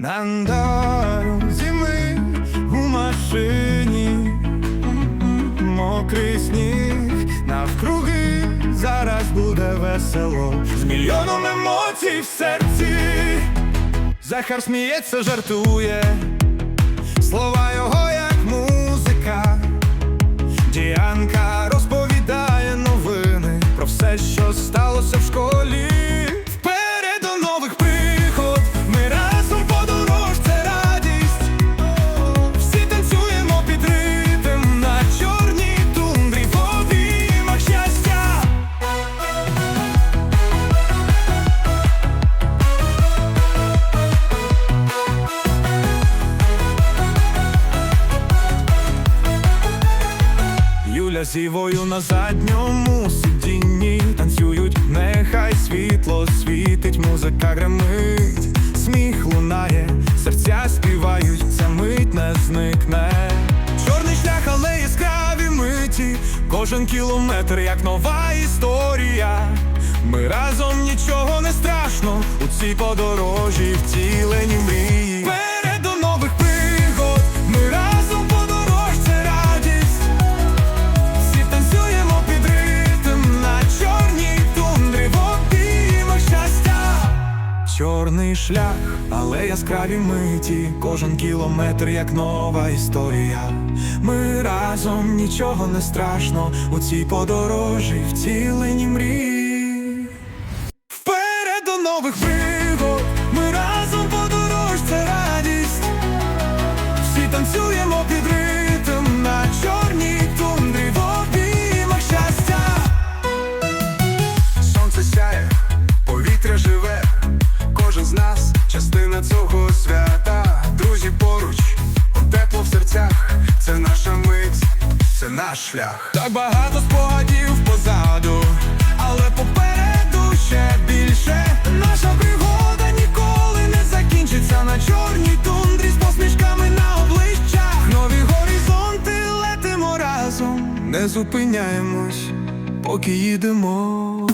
На дорозі ми у машині, мокрий сніг навкруги зараз буде весело, з мільйоном емоцій в серці. Захар сміється, жартує, слова його як музика. Діанка розповідає новини про все, що сталося в школі. Юля з Івою на задньому сидінні танцюють, нехай світло світить, музика гримить, сміх лунає, серця співають, ця мить не зникне. Чорний шлях, але яскраві миті, кожен кілометр, як нова історія. Ми разом нічого не страшно у цій подорожі, втілені шлях, але яскраві миті, кожен кілометр як нова історія. Ми разом нічого не страшно у цій подорожі, втілені мрії. Наш шлях. Так багато спогадів позаду, але попереду ще більше. Наша пригода ніколи не закінчиться на чорній тундрі з посмішками на обличчях. Нові горизонти летимо разом, не зупиняємось, поки їдемо.